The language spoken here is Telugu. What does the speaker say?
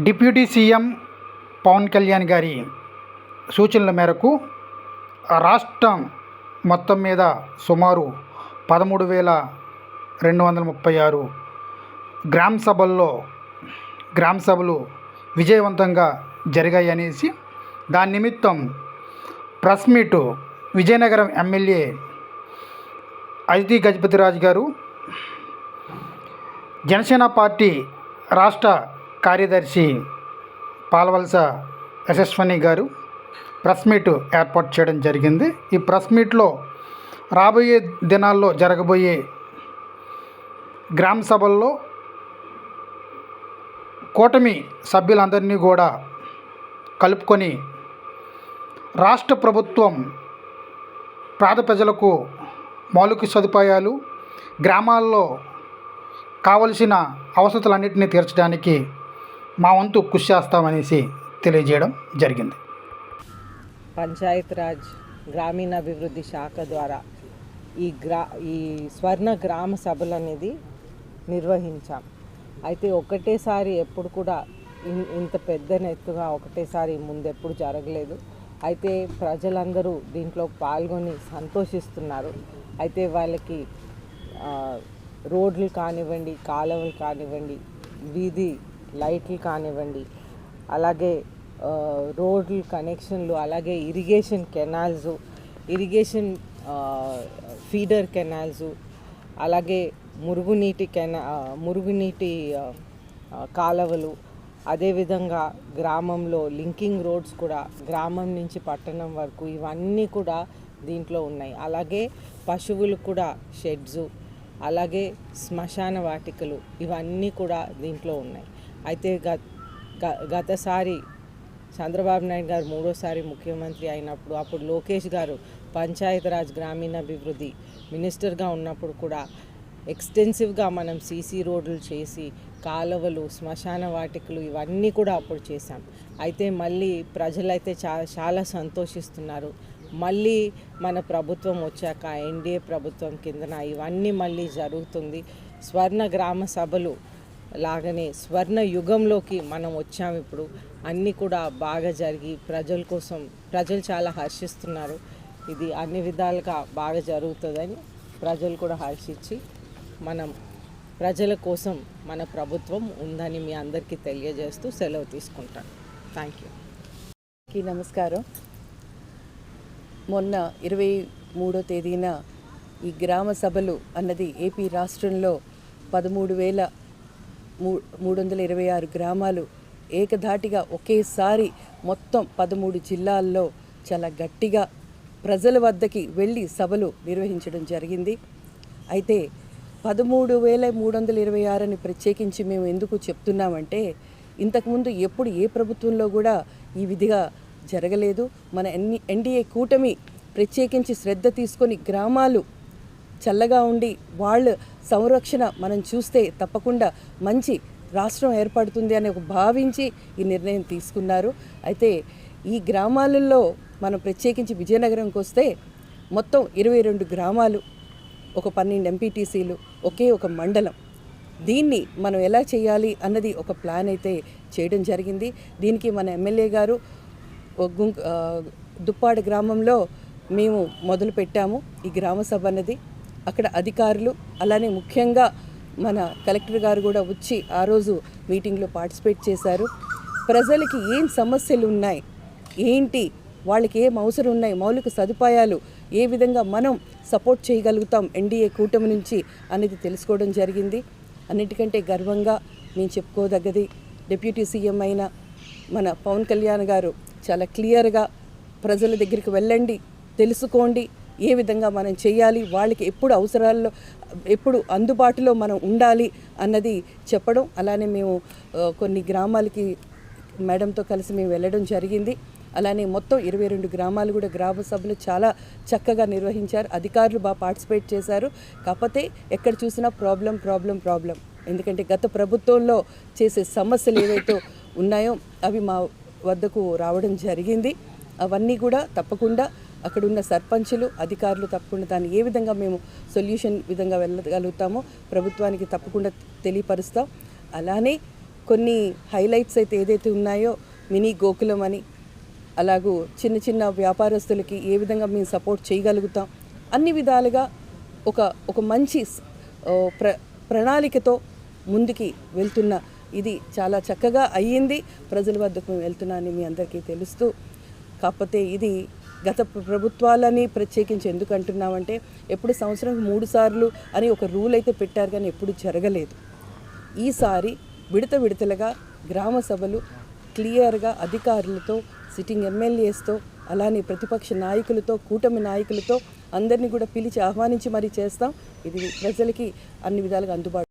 డిప్యూటీ సీఎం పవన్ కళ్యాణ్ గారి సూచనల మేరకు రాష్ట్రం మొత్తం మీద సుమారు పదమూడు వేల రెండు వందల ముప్పై ఆరు గ్రామ సభల్లో గ్రామ సభలు విజయవంతంగా జరిగాయి అనేసి దాని నిమిత్తం press meet Vizianagaram MLA Aditi Gajapathiraju గారు జనసేన పార్టీ రాష్ట్ర కార్యదర్శి పాలవలస యశస్వని గారు ప్రెస్ మీట్ ఏర్పాటు చేయడం జరిగింది. ఈ ప్రెస్ మీట్లో రాబోయే దినాల్లో జరగబోయే గ్రామ సభల్లో కూటమి సభ్యులందరినీ కూడా కలుపుకొని రాష్ట్ర ప్రభుత్వం పేద ప్రజలకు మౌలిక సదుపాయాలు గ్రామాల్లో కావలసిన అవసరాలన్నింటినీ తీర్చడానికి మా వంతు కృషి చేస్తామనేసి తెలియజేయడం జరిగింది. పంచాయత్ రాజ్ గ్రామీణాభివృద్ధి శాఖ ద్వారా ఈ గ్రా ఈ స్వర్ణ గ్రామ సభలు అనేది నిర్వహించాం. అయితే ఒకటేసారి ఎప్పుడు కూడా ఇంత పెద్ద నెత్తుగా ఒకటేసారి ముందెప్పుడు జరగలేదు. అయితే ప్రజలందరూ దీంట్లో పాల్గొని సంతోషిస్తున్నారు. అయితే వాళ్ళకి రోడ్లు కానివ్వండి కాలువలు కానివ్వండి వీధి లైట్లు కానివ్వండి అలాగే రోడ్లు కనెక్షన్లు అలాగే irrigation canals irrigation feeder canals అలాగే మురుగునీటి కెనా మురుగునీటి కాలవలు అదేవిధంగా గ్రామంలో లింకింగ్ రోడ్స్ కూడా గ్రామం నుంచి పట్టణం వరకు ఇవన్నీ కూడా దీంట్లో ఉన్నాయి. అలాగే పశువులు కూడా షెడ్స్ అలాగే శ్మశాన వాటికలు ఇవన్నీ కూడా దీంట్లో ఉన్నాయి. అయితే గ గ- గతసారి చంద్రబాబు నాయుడు గారు మూడోసారి ముఖ్యమంత్రి అయినప్పుడు అప్పుడు లోకేష్ గారు పంచాయతీరాజ్ గ్రామీణాభివృద్ధి మినిస్టర్గా ఉన్నప్పుడు కూడా ఎక్స్టెన్సివ్గా మనం సీసీ రోడ్లు చేసి కాలువలు శ్మశాన వాటికలు ఇవన్నీ కూడా అప్పుడు చేశాం. అయితే మళ్ళీ ప్రజలైతే చా చాలా సంతోషిస్తున్నారు. మళ్ళీ మన ప్రభుత్వం వచ్చాక ఎన్డీఏ ప్రభుత్వం కిందన ఇవన్నీ మళ్ళీ జరుగుతుంది. స్వర్ణ గ్రామ సభలు లాగానే స్వర్ణ యుగంలోకి మనం వచ్చాము ఇప్పుడు. అన్నీ కూడా బాగా జరిగి ప్రజల కోసం ప్రజలు చాలా హర్షిస్తున్నారు. ఇది అన్ని విధాలుగా బాగా జరుగుతుందని ప్రజలు కూడా హర్షించి మనం ప్రజల కోసం మన ప్రభుత్వం ఉందని మీ అందరికీ తెలియజేస్తూ సెలవు తీసుకుంటాను. థ్యాంక్ యూ నమస్కారం. మొన్న ఇరవై మూడో తేదీన ఈ గ్రామ సభలు అన్నది ఏపీ రాష్ట్రంలో పదమూడు వేల మూడు వందల ఇరవై ఆరు గ్రామాలు ఏకధాటిగా ఒకేసారి మొత్తం పదమూడు జిల్లాల్లో చాలా గట్టిగా ప్రజల వద్దకి వెళ్ళి సభలు నిర్వహించడం జరిగింది. అయితే పదమూడు వేల మూడు వందల ఇరవై ఆరు అని ప్రత్యేకించి మేము ఎందుకు చెప్తున్నామంటే ఇంతకుముందు ఎప్పుడు ఏ ప్రభుత్వంలో కూడా ఈ విధిగా జరగలేదు. మన ఎన్ని ఎన్డీఏ కూటమి ప్రత్యేకించి శ్రద్ధ తీసుకొని గ్రామాలు చల్లగా ఉండి వాళ్ళ సంరక్షణ మనం చూస్తే తప్పకుండా మంచి రాష్ట్రం ఏర్పడుతుంది అని ఒక భావించి ఈ నిర్ణయం తీసుకున్నారు. అయితే ఈ గ్రామాలలో మనం ప్రత్యేకించి విజయనగరంకి వస్తే మొత్తం ఇరవై రెండు గ్రామాలు ఒక పన్నెండు ఎంపీటీసీలు ఒకే ఒక మండలం. దీన్ని మనం ఎలా చేయాలి అన్నది ఒక ప్లాన్ అయితే చేయడం జరిగింది. దీనికి మన ఎమ్మెల్యే గారు ఓ గుంక్ దుప్పాడ గ్రామంలో మేము మొదలు పెట్టాము ఈ గ్రామ సభ అన్నది అక్కడ అధికారులు అలానే ముఖ్యంగా మన కలెక్టర్ గారు కూడా వచ్చి ఆ రోజు మీటింగ్లో పార్టిసిపేట్ చేశారు. ప్రజలకి ఏం సమస్యలు ఉన్నాయి ఏంటి? వాళ్ళకి ఏం అవసరం ఉన్నాయి మౌలిక సదుపాయాలు ఏ విధంగా మనం సపోర్ట్ చేయగలుగుతాం ఎన్డీఏ కూటమి నుంచి అనేది తెలుసుకోవడం జరిగింది. అన్నిటికంటే గర్వంగా నేను చెప్పుకోదగ్గది డిప్యూటీ సీఎం అయిన మన పవన్ కళ్యాణ్ గారు చాలా క్లియర్గా ప్రజల దగ్గరికి వెళ్ళండి తెలుసుకోండి ఏ విధంగా మనం చేయాలి వాళ్ళకి ఎప్పుడు అవసరాల్లో ఎప్పుడు అందుబాటులో మనం ఉండాలి అన్నది చెప్పడం. అలానే మేము కొన్ని గ్రామాలకి మేడంతో కలిసి మేము వెళ్ళడం జరిగింది. అలానే మొత్తం ఇరవై రెండు గ్రామాలు కూడా గ్రామ సభలు చాలా చక్కగా నిర్వహించారు. అధికారులు బాగా పార్టిసిపేట్ చేశారు. కాకపోతే ఎక్కడ చూసినా ప్రాబ్లం ప్రాబ్లం ప్రాబ్లం. ఎందుకంటే గత ప్రభుత్వంలో చేసే సమస్యలు ఏవైతే ఉన్నాయో అవి మా వద్దకు రావడం జరిగింది. అవన్నీ కూడా తప్పకుండా అక్కడ ఉన్న సర్పంచులు అధికారులు తప్పకుండా దాన్ని ఏ విధంగా మేము సొల్యూషన్ విధంగా వెళ్ళగలుగుతామో ప్రభుత్వానికి తప్పకుండా తెలియపరుస్తాం. అలానే కొన్ని హైలైట్స్ అయితే ఏదైతే ఉన్నాయో మినీ గోకులం అని అలాగూ చిన్న చిన్న వ్యాపారస్తులకి ఏ విధంగా మేము సపోర్ట్ చేయగలుగుతాం. అన్ని విధాలుగా ఒక ఒక మంచి ప్ర ప్రణాళికతో ముందుకి వెళ్తున్న ఇది చాలా చక్కగా అయ్యింది. ప్రజల వద్దకు మేము వెళ్తున్నా అని మీ అందరికీ తెలుస్తూ కాకపోతే ఇది గత ప్రభుత్వాలని ప్రత్యేకించి ఎందుకు అంటున్నామంటే ఎప్పుడు సంవత్సరం మూడు సార్లు అని ఒక రూల్ అయితే పెట్టారు కానీ ఎప్పుడు జరగలేదు. ఈసారి విడత విడతలుగా గ్రామ సభలు క్లియర్గా అధికారులతో సిట్టింగ్ ఎమ్మెల్యేస్తో అలానే ప్రతిపక్ష నాయకులతో కూటమి నాయకులతో అందరినీ కూడా పిలిచి ఆహ్వానించి మరీ చేస్తాం. ఇది ప్రజలకి అన్ని విధాలుగా అందుబాటు